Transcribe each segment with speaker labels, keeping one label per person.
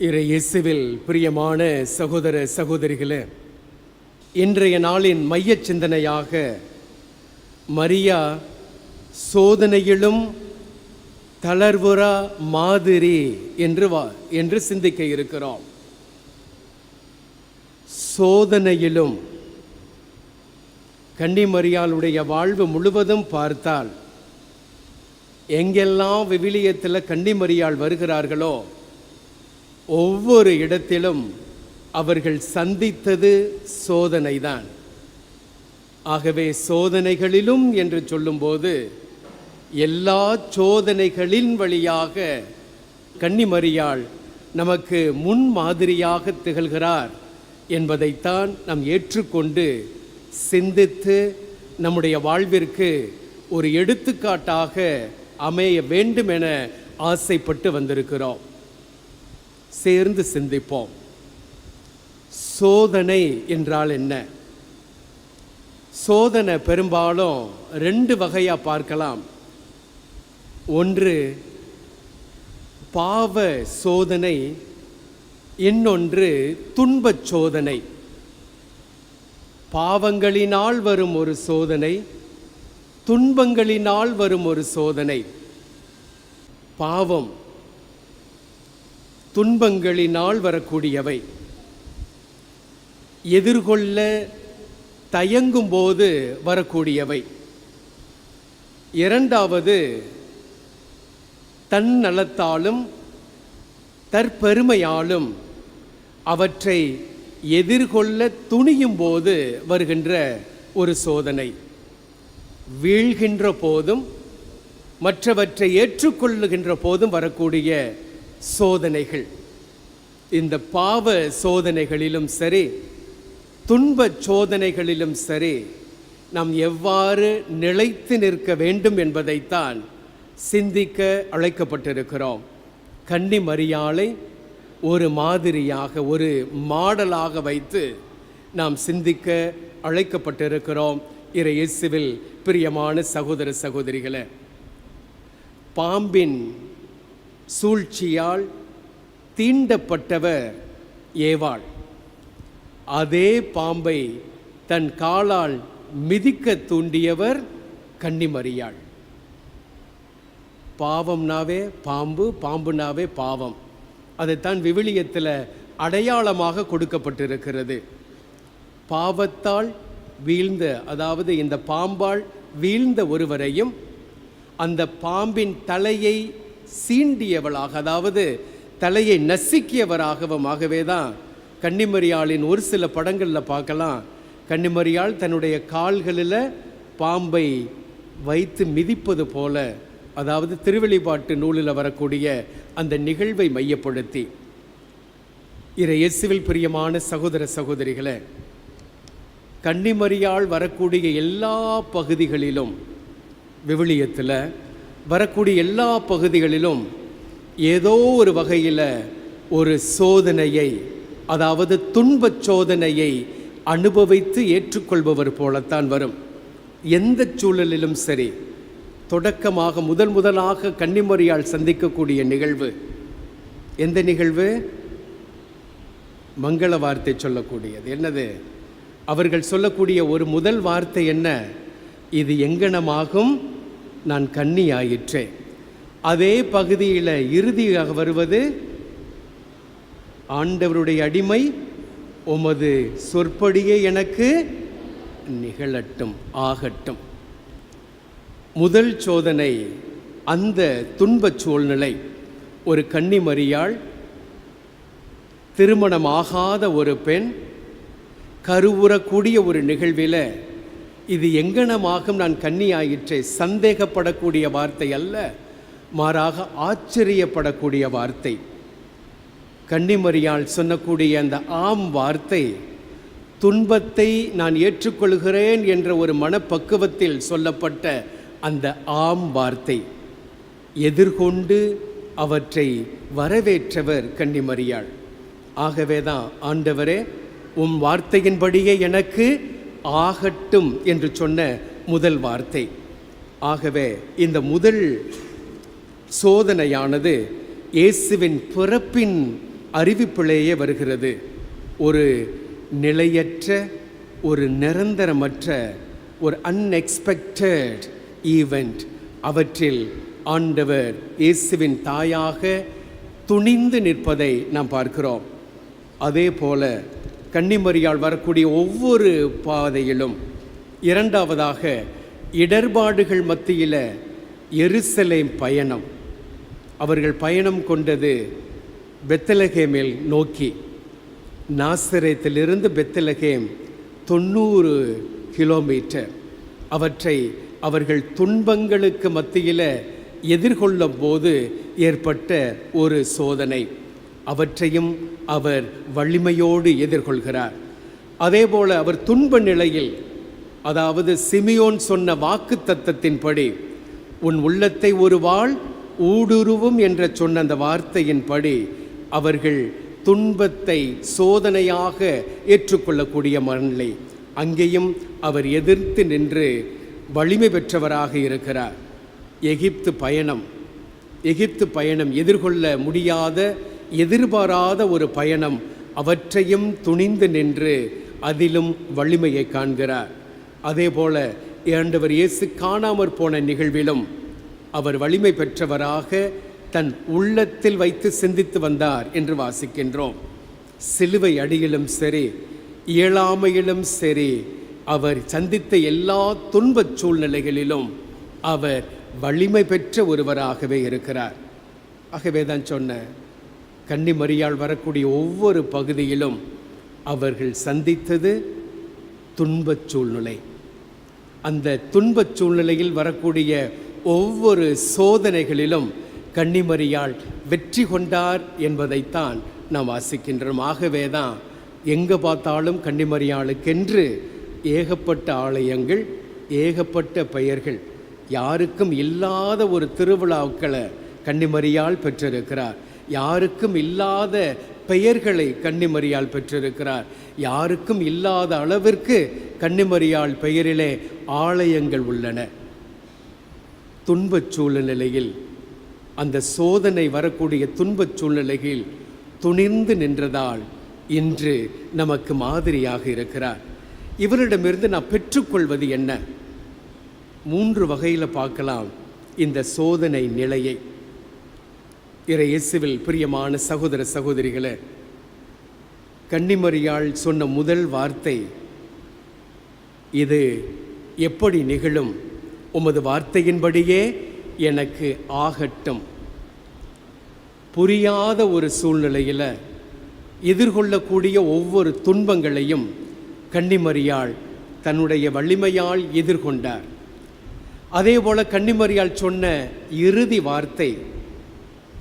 Speaker 1: இறை இயேசுவில் பிரியமான சகோதர சகோதரிகளே இன்றைய நாளின் மையச் சிந்தனையாக மரியா சோதனையிலும் தளர்வுறா மாதிரி என்று வா என்று சிந்திக்க இருக்கிறோம் சோதனையிலும் கன்னிமரியாளுடைய வாழ்வு முழுவதும் பார்த்தால் எங்கெல்லாம் விவிலியத்தில் கன்னிமரியாள் வருகிறார்களோ ஒவ்வொரு இடத்திலும் அவர்கள் சந்தித்தது சோதனைதான். ஆகவே சோதனைகளிலும் என்று சொல்லும்போது எல்லா சோதனைகளின் வழியாக கன்னிமரியாள் நமக்கு முன் மாதிரியாக திகழ்கிறார் என்பதைத்தான் நாம் ஏற்றுக்கொண்டு சிந்தித்து நம்முடைய வாழ்விற்கு ஒரு எடுத்துக்காட்டாக அமைய வேண்டும் என ஆசைப்பட்டு வந்திருக்கிறோம். சேர்ந்து சிந்திப்போம். சோதனை என்றால் என்ன? சோதனை பெரும்பாலும் ரெண்டு வகையாக பார்க்கலாம். ஒன்று பாவ சோதனை இன்னொன்று துன்பச் சோதனை. பாவங்களினால் வரும் ஒரு சோதனை துன்பங்களினால் வரும் ஒரு சோதனை. பாவம். துன்பங்களினால் வரக்கூடியவை. எதிர்கொள்ள தயங்கும் போது வரக்கூடியவை. இரண்டாவது தன்னலத்தாலும் தற்பெருமையாலும் அவற்றை எதிர்கொள்ள துணியும் போது வருகின்ற ஒரு சோதனை. வீழ்கின்ற போதும் மற்றவற்றை ஏற்றுக்கொள்ளுகின்ற போதும் வரக்கூடிய சோதனைகள். இந்த பாவ சோதனைகளிலும் சரி துன்ப சோதனைகளிலும் சரி நாம் எவ்வாறு நிலைத்து நிற்க வேண்டும் என்பதைத்தான் சிந்திக்க அழைக்கப்பட்டிருக்கிறோம். கன்னி மரியாளை ஒரு மாதிரியாக ஒரு மாடலாக வைத்து நாம் சிந்திக்க அழைக்கப்பட்டிருக்கிறோம். இறை இயேசுவில் பிரியமான சகோதர சகோதரிகளை பாம்பின் சூழ்ச்சியால் தீண்டப்பட்டவர் ஏவாள். அதே பாம்பை தன் காலால் மிதிக்க தூண்டியவர் கன்னிமரியாள். பாவம்னாவே பாம்பு பாம்புனாவே பாவம். அதைத்தான் விவிலியத்தில் அடையாளமாக கொடுக்கப்பட்டிருக்கிறது. பாவத்தால் வீழ்ந்த அதாவது இந்த பாம்பால் வீழ்ந்த ஒருவரையும் அந்த பாம்பின் தலையை சீண்டியவளாக அதாவது தலையை நசுக்கியவராகவும் ஆகவே தான் கன்னிமரியாளின் ஒரு சில படங்களில் பார்க்கலாம். கன்னிமரியாள் தன்னுடைய கால்களில் பாம்பை வைத்து மிதிப்பது போல அதாவது திருவெளிப்பாட்டு நூலில் வரக்கூடிய அந்த நிகழ்வை மையப்படுத்தி. இறை இயேசுவில் பிரியமான சகோதர சகோதரிகளை கன்னிமரியாள் வரக்கூடிய எல்லா பகுதிகளிலும் விவிலியத்தில் வரக்கூடிய எல்லா பகுதிகளிலும் ஏதோ ஒரு வகையில் ஒரு சோதனையை அதாவது துன்பச் சோதனையை அனுபவித்து ஏற்றுக்கொள்பவர் போலத்தான் வரும். எந்த சூழலிலும் சரி தொடக்கமாக முதல் முதலாக கன்னிமொழியால் சந்திக்கக்கூடிய நிகழ்வு. எந்த நிகழ்வு? மங்கள வார்த்தை சொல்லக்கூடியது. என்னது? அவர்கள் சொல்லக்கூடிய ஒரு முதல் வார்த்தை என்ன? இது எங்கனமாகும்? நான் கன்னியாயிற்றேன். அதே பகுதியில் இறுதியாக வருவது ஆண்டவருடைய அடிமை உமது சொற்படியே எனக்கு நிகழட்டும் ஆகட்டும். முதல் சோதனை அந்த துன்பச் சூழ்நிலை. ஒரு கன்னிமரியாள் திருமணமாகாத ஒரு பெண் கருவுறக்கூடிய ஒரு நிகழ்வில் இது எங்கனமாகும் நான் கன்னியாயிற்றே சந்தேகப்படக்கூடிய வார்த்தை அல்ல மாறாக ஆச்சரியப்படக்கூடிய வார்த்தை. கன்னிமரியால் சொன்னக்கூடிய அந்த ஆம் வார்த்தை துன்பத்தை நான் ஏற்றுக்கொள்கிறேன் என்ற ஒரு மனப்பக்குவத்தில் சொல்லப்பட்ட அந்த ஆம் வார்த்தை. எதிர்கொண்டு அவற்றை வரவேற்றவர் கன்னிமரியாள். ஆகவே தான் ஆண்டவரே உம் வார்த்தையின்படியே எனக்கு ஆகட்டும் என்று சொன்ன முதல் வார்த்தை. ஆகவே இந்த முதல் சோதனையானது இயேசுவின் பிறப்பின் அறிவிப்பிலேயே வருகிறது. ஒரு நிலையற்ற ஒரு நிரந்தரமற்ற ஒரு அன்எக்ஸ்பெக்டட் ஈவெண்ட் அவற்றில் ஆண்டவர் இயேசுவின் தாயாக துணிந்து நிற்பதை நாம் பார்க்கிறோம். அதே போல கன்னிமரியால் வரக்கூடிய ஒவ்வொரு பாதையிலும் இரண்டாவதாக இடர்பாடுகள் மத்தியில் எருசலேம் பயணம். அவர்கள் பயணம் கொண்டது பெத்தலகேமில் நோக்கி. நாசரேத்திலிருந்து பெத்தலகேம் தொண்ணூறு கிலோமீட்டர். அவற்றை அவர்கள் துன்பங்களுக்கு மத்தியில் எதிர்கொள்ளும் போது ஏற்பட்ட ஒரு சோதனை. அவற்றையும் அவர் வலிமையோடு எதிர்கொள்கிறார். அதேபோல அவர் துன்ப நிலையில் அதாவது சிமியோன் சொன்ன வாக்கு தத்தத்தின்படி உன் உள்ளத்தை ஒரு வாழ் ஊடுருவும் என்ற சொன்ன அந்த வார்த்தையின்படி அவர்கள் துன்பத்தை சோதனையாக ஏற்றுக்கொள்ளக்கூடிய மனநிலை. அங்கேயும் அவர் எதிர்த்து நின்று வலிமை பெற்றவராக இருக்கிறார். எகிப்து பயணம். எகிப்து பயணம் எதிர்கொள்ள முடியாத எதிர்பாராத ஒரு பயணம் அவற்றையும் துணிந்து நின்று அதிலும் வலிமையை காண்கிறார். அதேபோல ஆண்டவர் இயேசு காணாமற் போன நிகழ்விலும் அவர் வலிமை பெற்றவராக தன் உள்ளத்தில் வைத்து சிந்தித்து வந்தார் என்று வாசிக்கின்றோம். சிலுவை அடியிலும் சரி இயலாமையிலும் சரி அவர் சந்தித்த எல்லா துன்பச் சூழ்நிலைகளிலும் அவர் வலிமை பெற்ற ஒருவராகவே இருக்கிறார். ஆகவே தான் சொன்ன கன்னிமரியால் வரக்கூடிய ஒவ்வொரு பகுதியிலும் அவர்கள் சந்தித்தது துன்பச் சூழ்நிலை. அந்த துன்பச் சூழ்நிலையில் வரக்கூடிய ஒவ்வொரு சோதனைகளிலும் கன்னிமரியால் வெற்றி கொண்டார் என்பதைத்தான் நாம் வாசிக்கின்றோம். ஆகவே தான் எங்கே பார்த்தாலும் கன்னிமரியாளுக்கென்று ஏகப்பட்ட ஆலயங்கள் ஏகப்பட்ட பெயர்கள் யாருக்கும் இல்லாத ஒரு திருவிழாக்களை கன்னிமரியால் பெற்றிருக்கிறார். யாருக்கும் இல்லாத பெயர்களை கன்னிமரியால் பெற்றிருக்கிறார். யாருக்கும் இல்லாத அளவிற்கு கன்னிமரியால் பெயரிலே ஆலயங்கள் உள்ளன. துன்பச் சூழ்நிலையில் அந்த சோதனை வரக்கூடிய துன்பச் சூழ்நிலையில் துணிந்து நின்றதால் இன்று நமக்கு மாதிரியாக இருக்கிறார். இவரிடமிருந்து நான் பெற்றுக்கொள்வது என்ன? மூன்று வகையில் பார்க்கலாம் இந்த சோதனை நிலையை. இறை இயேசுவில் பிரியமான சகோதர சகோதரிகளை கன்னிமரியாள் சொன்ன முதல் வார்த்தை இது எப்படி நிகழும்? உமது வார்த்தையின்படியே எனக்கு ஆகட்டும். புரியாத ஒரு சூழ்நிலையில் எதிர்கொள்ளக்கூடிய ஒவ்வொரு துன்பங்களையும் கன்னிமரியாள் தன்னுடைய வலிமையால் எதிர்கொண்டார். அதேபோல கன்னிமறியால் சொன்ன இறுதி வார்த்தை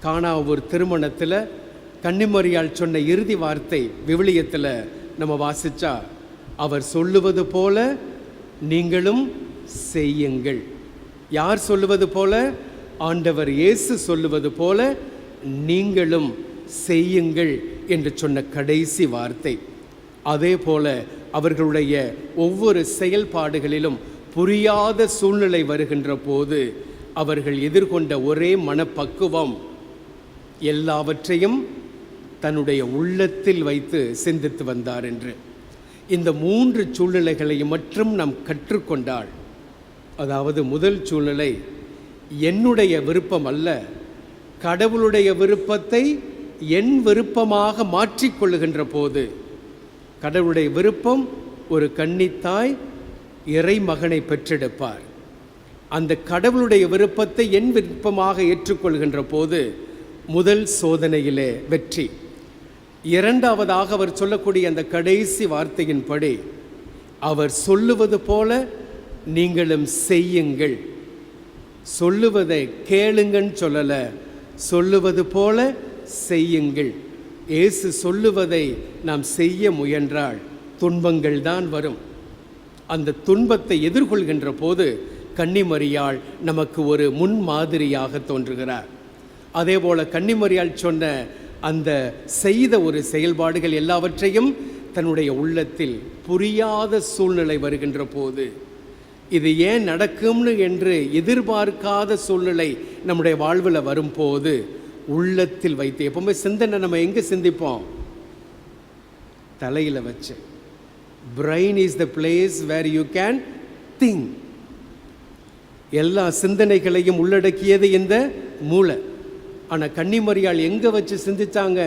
Speaker 1: காணாவூர் திருமணத்தில் கன்னிமரியாள் சொன்ன இறுதி வார்த்தை விவிலியத்தில் நம்ம வாசிச்சா அவர் சொல்லுவது போல நீங்களும் செய்யுங்கள். யார் சொல்லுவது போல? ஆண்டவர் இயேசு சொல்லுவது போல நீங்களும் செய்யுங்கள் என்று சொன்ன கடைசி வார்த்தை. அதே போல அவர்களுடைய ஒவ்வொரு செயல்பாடுகளிலும் புரியாத சூழ்நிலை வருகின்ற போது அவர்கள் எதிர்கொண்ட ஒரே மனப்பக்குவம் எல்லாவற்றையும் தன்னுடைய உள்ளத்தில் வைத்து சிந்தித்து வந்தார் என்று. இந்த மூன்று சூழ்நிலைகளையும் மட்டும் நாம் கற்றுக்கொண்டால் அதாவது முதல் சூழ்நிலை என்னுடைய விருப்பம் அல்ல கடவுளுடைய விருப்பத்தை என் விருப்பமாக மாற்றிக்கொள்ளுகின்ற போது கடவுளுடைய விருப்பம் ஒரு கன்னித்தாய் இறைமகனை பெற்றெடுப்பார். அந்த கடவுளுடைய விருப்பத்தை என் விருப்பமாக ஏற்றுக்கொள்கின்ற போது முதல் சோதனையிலே வெற்றி. இரண்டாவதாக அவர் சொல்லக்கூடிய அந்த கடைசி வார்த்தையின்படி அவர் சொல்லுவது போல நீங்களும் செய்யுங்கள். சொல்லுவதை கேளுங்கன்னு சொல்லலை சொல்லுவது போல செய்யுங்கள். இயேசு சொல்லுவதை நாம் செய்ய முயன்றால் துன்பங்கள் தான் வரும். அந்த துன்பத்தை எதிர்கொள்கின்ற போது கன்னிமரியாள் நமக்கு ஒரு முன்மாதிரியாக தோன்றுகிறார். அதே போல் கன்னிமரியால் சொன்ன அந்த செய்த ஒரு செயல்பாடுகள் எல்லாவற்றையும் தன்னுடைய உள்ளத்தில் புரியாத சூழ்நிலை வருகின்ற போது இது ஏன் நடக்கும்னு என்று எதிர்பார்க்காத சூழ்நிலை நம்முடைய வாழ்வில் வரும்போது உள்ளத்தில் வைத்து எப்பவுமே சிந்தனை நம்ம எங்கே சிந்திப்போம்? தலையில் வச்சு. Brain is the place where you can think எல்லா சிந்தனைகளையும் உள்ளடக்கியது இந்த மூளை. ஆனால் கன்னிமரியாள் எங்கே வச்சு சிந்திச்சாங்க?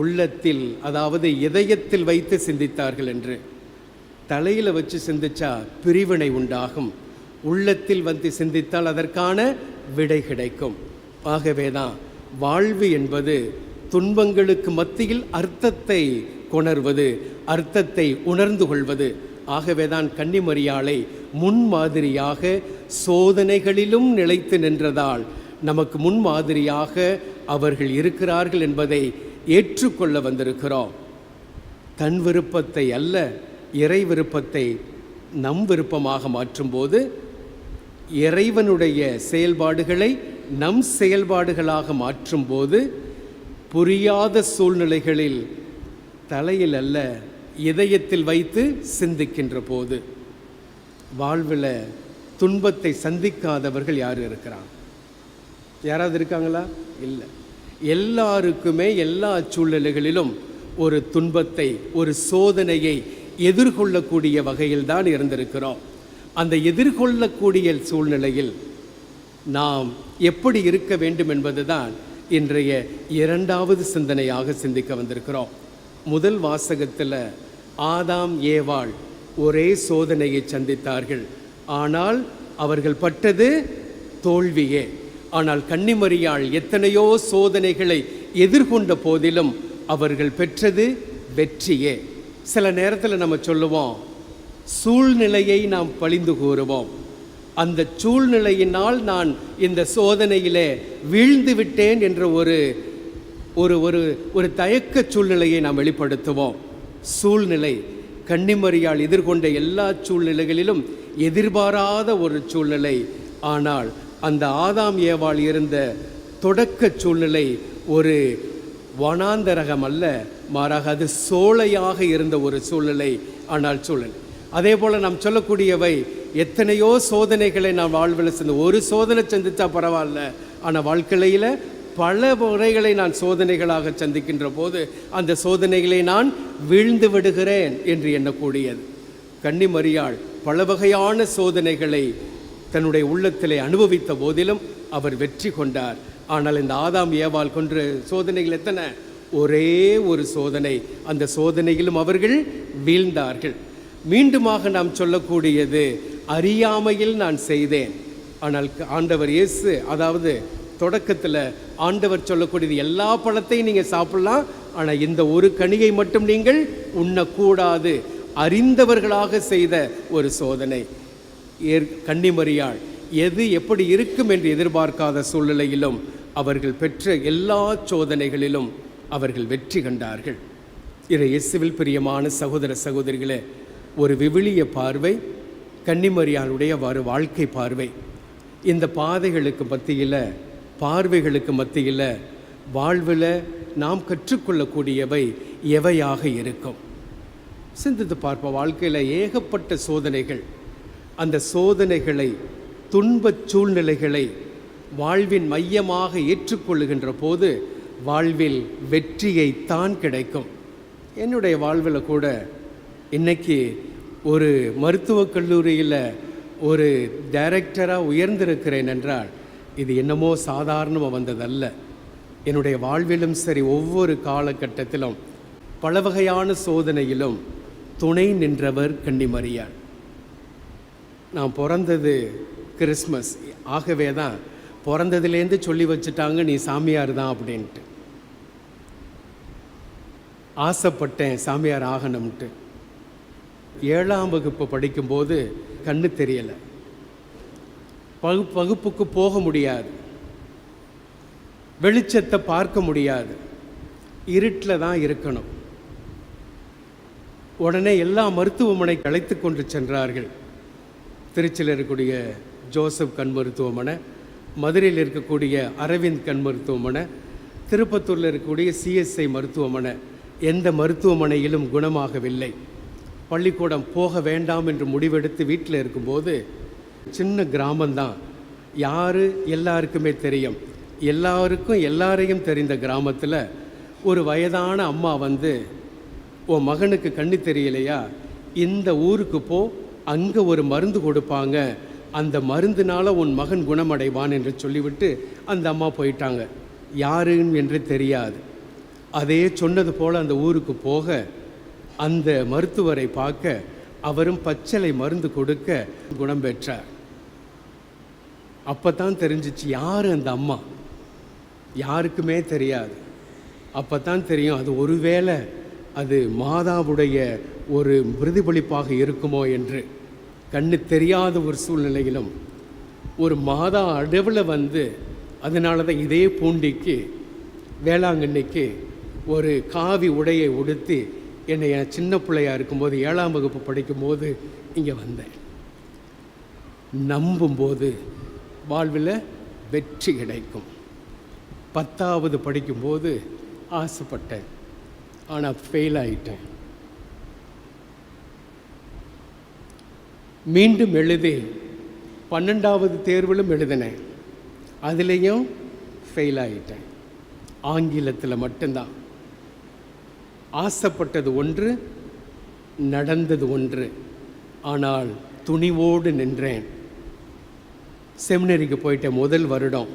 Speaker 1: உள்ளத்தில் அதாவது இதயத்தில் வைத்து சிந்தித்தார்கள் என்று. தலையில் வச்சு சிந்திச்சா பிரிவினை உண்டாகும். உள்ளத்தில் வந்து சிந்தித்தால் அதற்கான விடை கிடைக்கும். ஆகவே தான் வாழ்வு என்பது துன்பங்களுக்கு மத்தியில் அர்த்தத்தை கொணர்வது அர்த்தத்தை உணர்ந்து கொள்வது. ஆகவே தான் கன்னிமரியாளை முன்மாதிரியாக சோதனைகளிலும் நிலைத்து நின்றதால் நமக்கு முன்மாதிரியாக அவர்கள் இருக்கிறார்கள் என்பதை ஏற்றுக்கொள்ள வந்திருக்கிறோம். தன் விருப்பத்தை அல்ல இறை விருப்பத்தை நம் விருப்பமாக மாற்றும்போது இறைவனுடைய செயல்பாடுகளை நம் செயல்பாடுகளாக மாற்றும்போது புரியாத சூழ்நிலைகளில் தலையில் அல்ல இதயத்தில் வைத்து சிந்திக்கின்ற போது வாழ்வில் துன்பத்தை சந்திக்காதவர்கள் யார் இருக்கிறாங்க? யாராவது இருக்காங்களா? இல்லை. எல்லாருக்குமே எல்லா சூழ்நிலைகளிலும் ஒரு துன்பத்தை ஒரு சோதனையை எதிர்கொள்ளக்கூடிய வகையில் தான் இருந்திருக்கிறோம். அந்த எதிர்கொள்ளக்கூடிய சூழ்நிலையில் நாம் எப்படி இருக்க வேண்டும் என்பதுதான் இன்றைய இரண்டாவது சிந்தனையாக சிந்திக்க வந்திருக்கிறோம். முதல் வாசகத்தில் ஆதாம் ஏவாள் ஒரே சோதனையை சந்தித்தார்கள். ஆனால் அவர்கள் பட்டது தோல்வியே. ஆனால் கன்னிமரியாள் எத்தனையோ சோதனைகளை எதிர்கொண்ட போதிலும் அவர்கள் பெற்றது வெற்றியே. சில நேரத்தில் நம்ம சொல்லுவோம் சூழ்நிலையை நாம் பழிந்து கூறுவோம். அந்த சூழ்நிலையினால் நான் இந்த சோதனையிலே வீழ்ந்து விட்டேன் என்ற ஒரு ஒரு ஒரு ஒரு தயக்க சூழ்நிலையை நாம் வெளிப்படுத்துவோம். சூழ்நிலை கன்னிமறியால் எதிர்கொண்ட எல்லா சூழ்நிலைகளிலும் எதிர்பாராத ஒரு சூழ்நிலை. ஆனால் அந்த ஆதாம் ஏவாள் இருந்த தொடக்க சூழ்நிலை ஒரு வனாந்தரகம் அல்ல மாறாக அது சோலையாக இருந்த ஒரு சூழ்நிலை ஆனால் சூழல். அதே போல் நாம் சொல்லக்கூடியவை எத்தனையோ சோதனைகளை நாம் வாழ்வில் செஞ்ச ஒரு சோதனை சந்தித்தா பரவாயில்ல ஆனால் வாழ்க்கையில் பல முறைகளை நான் சோதனைகளாக சந்திக்கின்ற போது அந்த சோதனைகளை நான் வீழ்ந்து விடுகிறேன் என்று எண்ணக்கூடியது. கன்னிமரியாள் பல வகையான சோதனைகளை தன்னுடைய உள்ளத்திலே அனுபவித்த போதிலும் அவர் வெற்றி கொண்டார். ஆனால் இந்த ஆதாம் ஏவால் கொன்ற சோதனைகள் எத்தனை? ஒரே ஒரு சோதனை. அந்த சோதனையிலும் அவர்கள் வீழ்ந்தார்கள். மீண்டுமாக நாம் சொல்லக்கூடியது அறியாமையில் நான் செய்தேன். ஆனால் ஆண்டவர் இயேசு அதாவது தொடக்கத்தில் ஆண்டவர் சொல்லக்கூடியது எல்லா பழத்தையும் நீங்கள் சாப்பிடலாம் ஆனால் இந்த ஒரு கனியை மட்டும் நீங்கள் உண்ணக்கூடாது. அறிந்தவர்களாக செய்த ஒரு சோதனை. ஏற் கன்னிமரியாள். எது எப்படி இருக்கும் என்று எதிர்பார்க்காத சூழ்நிலையிலும் அவர்கள் பெற்ற எல்லா சோதனைகளிலும் அவர்கள் வெற்றி கண்டார்கள். இதை இயேசுவில் பிரியமான சகோதர சகோதரிகளே ஒரு விவிலிய பார்வை கன்னிமரியாளுடைய ஒரு வாழ்க்கை பார்வை. இந்த பாதைகளுக்கு மத்தியில் பார்வைகளுக்கு மத்தியில் வாழ்வில் நாம் கற்றுக்கொள்ளக்கூடியவை எவையாக இருக்கும்? சிந்தித்து பார்ப்போம். வாழ்க்கையில் ஏகப்பட்ட சோதனைகள் அந்த சோதனைகளை துன்பச் சூழ்நிலைகளை வாழ்வின் மையமாக ஏற்றுக்கொள்ளுகின்ற போது வாழ்வில் வெற்றியை தான் கிடைக்கும். என்னுடைய வாழ்வில் கூட இன்னைக்கு ஒரு மருத்துவக் கல்லூரியில் ஒரு டைரக்டராக உயர்ந்திருக்கிறேன் என்றால் இது என்னமோ சாதாரணமாக வந்ததல்ல. என்னுடைய வாழ்விலும் சரி ஒவ்வொரு காலகட்டத்திலும் பல வகையான சோதனையிலும் துணை நின்றவர் கன்னிமரியான் நான் பிறந்தது கிறிஸ்மஸ். ஆகவே தான் பிறந்ததுலேருந்து சொல்லி வச்சுட்டாங்க நீ சாமியார் தான் அப்படின்ட்டு. ஆசைப்பட்டேன் சாமியார் ஆகணும்ட்டு. ஏழாம் வகுப்பு படிக்கும்போது கண்ணு தெரியலை. வகுப்பு வகுப்புக்கு போக முடியாது. வெளிச்சத்தை பார்க்க முடியாது. இருட்டில் தான் இருக்கணும். உடனே எல்லா மருத்துவமனைக்கு அழைத்து கொண்டு சென்றார்கள். திருச்சியில் இருக்கக்கூடிய ஜோசப் கண் மருத்துவமனை மதுரையில் இருக்கக்கூடிய அரவிந்த் கண் மருத்துவமனை திருப்பத்தூரில் இருக்கக்கூடிய சிஎஸ்ஐ மருத்துவமனை எந்த மருத்துவமனையிலும் குணமாகவில்லை. பள்ளிக்கூடம் போக வேண்டாம் என்று முடிவெடுத்து வீட்டில் இருக்கும்போது சின்ன கிராமந்தான். யார்? எல்லாருக்குமே தெரியும். எல்லாருக்கும் எல்லாரையும் தெரிந்த கிராமத்தில் ஒரு வயதான அம்மா வந்து உன் மகனுக்கு கண்ணு தெரியலையா? இந்த ஊருக்கு போ அங்கே ஒரு மருந்து கொடுப்பாங்க. அந்த மருந்துனால உன் மகன் குணமடைவான் என்று சொல்லிவிட்டு அந்த அம்மா போயிட்டாங்க. யாருன்னு என்று தெரியாது. அதே சொன்னது போல் அந்த ஊருக்கு போக அந்த மருத்துவரை பார்க்க அவரும் பச்சளை மருந்து கொடுக்க குணம் பெற்றார். அப்போ தான் தெரிஞ்சிச்சு யார் அந்த அம்மா? யாருக்குமே தெரியாது. அப்போ தான் தெரியும் அது ஒருவேளை அது மாதாவுடைய ஒரு பிரதிபலிப்பாக இருக்குமோ என்று கண்ணு தெரியாத ஒரு சூழ்நிலையிலும் ஒரு மாதா அளவில் வந்து அதனால தான் இதே பூண்டிக்கு வேளாங்கண்ணிக்கு ஒரு காவி உடையை உடுத்தி என்னை என் சின்ன பிள்ளையா இருக்கும்போது ஏழாம் வகுப்பு படிக்கும்போது இங்கே வந்தேன். நம்பும்போது வாழ்வில் வெற்றி கிடைக்கும். பத்தாவது படிக்கும்போது ஆசைப்பட்டேன். ஆனால் ஃபெயில் ஆகிட்டேன் மீண்டும் எழுதி பன்னெண்டாவது தேர்விலும் எழுதினேன். அதுலேயும் ஃபெயில் ஆகிட்டேன் ஆங்கிலத்தில் மட்டும்தான். ஆசைப்பட்டது ஒன்று நடந்தது ஒன்று. ஆனால் துணிவோடு நின்றேன். செமினரிக்கு போயிட்டேன் முதல் வருடம்.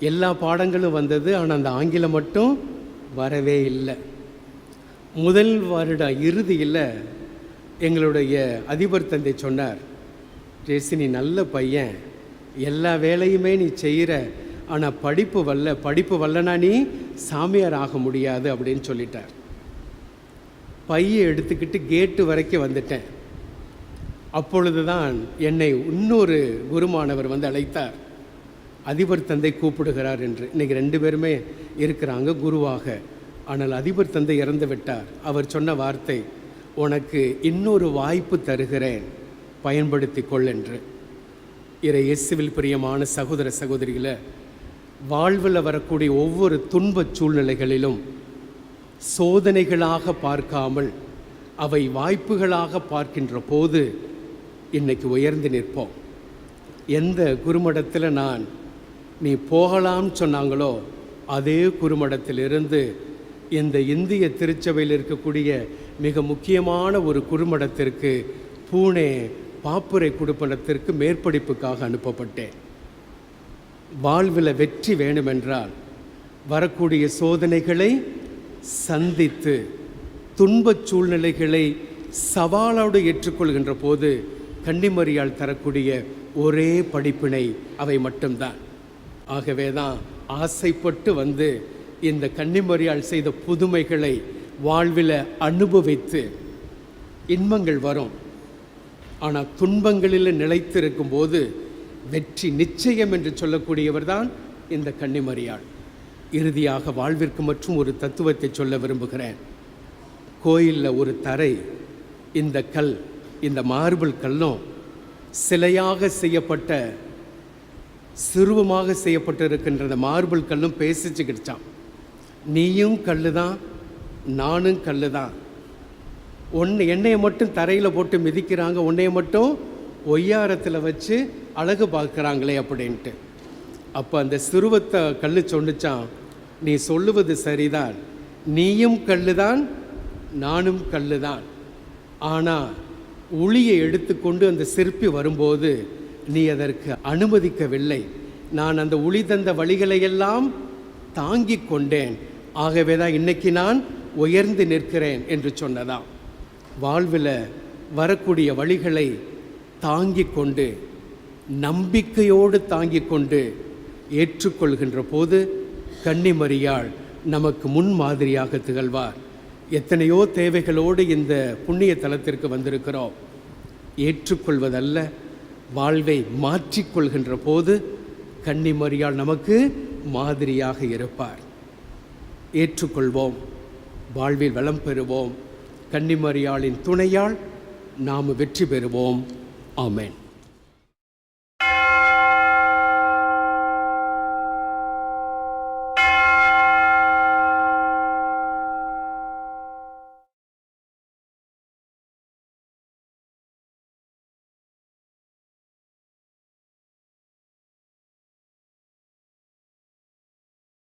Speaker 1: எல்லா பாடங்களும் வந்தது ஆனால் அந்த ஆங்கிலம் மட்டும் வரவே இல்லை. முதல் வருடம் இறுதியில் எங்களுடைய அதிபர் தந்தை சொன்னார் ஜேசி நீ நல்ல பையன். எல்லா வேலையுமே நீ செய்கிற ஆனால் படிப்பு வரல. படிப்பு வரலனா நீ சாமியார் ஆக முடியாது அப்படின்னு சொல்லிட்டார். பையை எடுத்துக்கிட்டு கேட்டு வரைக்கும் வந்துட்டேன். அப்பொழுது தான் என்னை இன்னொரு குருமானவர் வந்து அழைத்தார். அதிபர் தந்தை கூப்பிடுகிறார் என்று. இன்னைக்கு ரெண்டு பேருமே இருக்கிறாங்க குருவாக. ஆனால் அதிபர் தந்தை இறந்து விட்டார். அவர் சொன்ன வார்த்தை உனக்கு இன்னொரு வாய்ப்பு தருகிறேன். பயன்படுத்தி கொள் என்று. இறை இயேசுவில் பிரியமான சகோதர சகோதரிகளை வாழ்வில் வரக்கூடிய ஒவ்வொரு துன்பச் சூழ்நிலைகளிலும் சோதனைகளாக பார்க்காமல் அவை வாய்ப்புகளாக பார்க்கின்ற போது இன்னைக்கு உயர்ந்து நிற்போம். எந்த குருமடத்தில் நான் நீ போகலாம்னு சொன்னாங்களோ அதே குருமடத்திலிருந்து இந்த இந்திய திருச்சபையில் இருக்கக்கூடிய மிக முக்கியமான ஒரு குறுமடத்திற்கு பூனே பாப்புரை குடும்பத்திற்கு மேற்படிப்புக்காக அனுப்பப்பட்டேன். வாழ்வில் வெற்றி வேண்டுமென்றால் வரக்கூடிய சோதனைகளை சந்தித்து துன்பச் சூழ்நிலைகளை சவாலோடு ஏற்றுக்கொள்கின்ற போது கன்னிமரியால் தரக்கூடிய ஒரே படிப்பினை அவை மட்டும்தான். ஆகவே தான் ஆசைப்பட்டு வந்து இந்த கன்னிமரியால் செய்த புதுமைகளை வாழ்வில் அனுபவித்து இன்பங்கள் வரும். ஆனால் துன்பங்களில் நிலைத்திருக்கும் போது வெற்றி நிச்சயம் என்று சொல்லக்கூடியவர் தான் இந்த கன்னிமரியாள். இறுதியாக வாழ்விற்கு மற்றும் ஒரு தத்துவத்தை சொல்ல விரும்புகிறேன். கோயிலில் ஒரு தரை இந்த கல் இந்த மார்பிள் கல்லும் சிலையாக செய்யப்பட்ட சிறுவமாக செய்யப்பட்டிருக்கின்ற இந்த மார்பிள் கல்லும் பேசிச்சுக்கிடுச்சான் நீயும் கல் தான் நானும் கல்லு தான் ஒன்று எண்ணெயை மட்டும் தரையில் போட்டு மிதிக்கிறாங்க உன்னைய மட்டும் ஒய்யாரத்தில் வச்சு அழகு பார்க்குறாங்களே அப்படின்ட்டு. அப்போ அந்த சிறுவத்தை கல் சொன்னிச்சான் நீ சொல்லுவது சரிதான். நீயும் கல் தான் நானும் கல் தான் ஆனால் உளியை எடுத்துக்கொண்டு அந்த சிற்பி வரும்போது நீ அதற்கு அனுமதிக்கவில்லை. நான் அந்த உளி தந்த வழிகளையெல்லாம் தாங்கிக் கொண்டேன். ஆகவே தான் இன்றைக்கி நான் உயர்ந்து நிற்கிறேன் என்று சொன்னதாம். வாழ்வில் வரக்கூடிய வழிகளை தாங்கி கொண்டு நம்பிக்கையோடு தாங்கிக் கொண்டு ஏற்றுக்கொள்கின்ற போது கன்னிமரியாள் நமக்கு முன் மாதிரியாக திகழ்வார். எத்தனையோ தேவைகளோடு இந்த புண்ணிய தலத்திற்கு வந்திருக்கிறோம். ஏற்றுக்கொள்வதல்ல வாழ்வை மாற்றிக்கொள்கின்ற போது கன்னிமரியால் நமக்கு மாதிரியாக இருப்பார். ஏற்றுக்கொள்வோம். வாழ்வில் வளம் பெறுவோம். கன்னிமரியாளின் துணையால் நாம் வெற்றி பெறுவோம். ஆமேன்.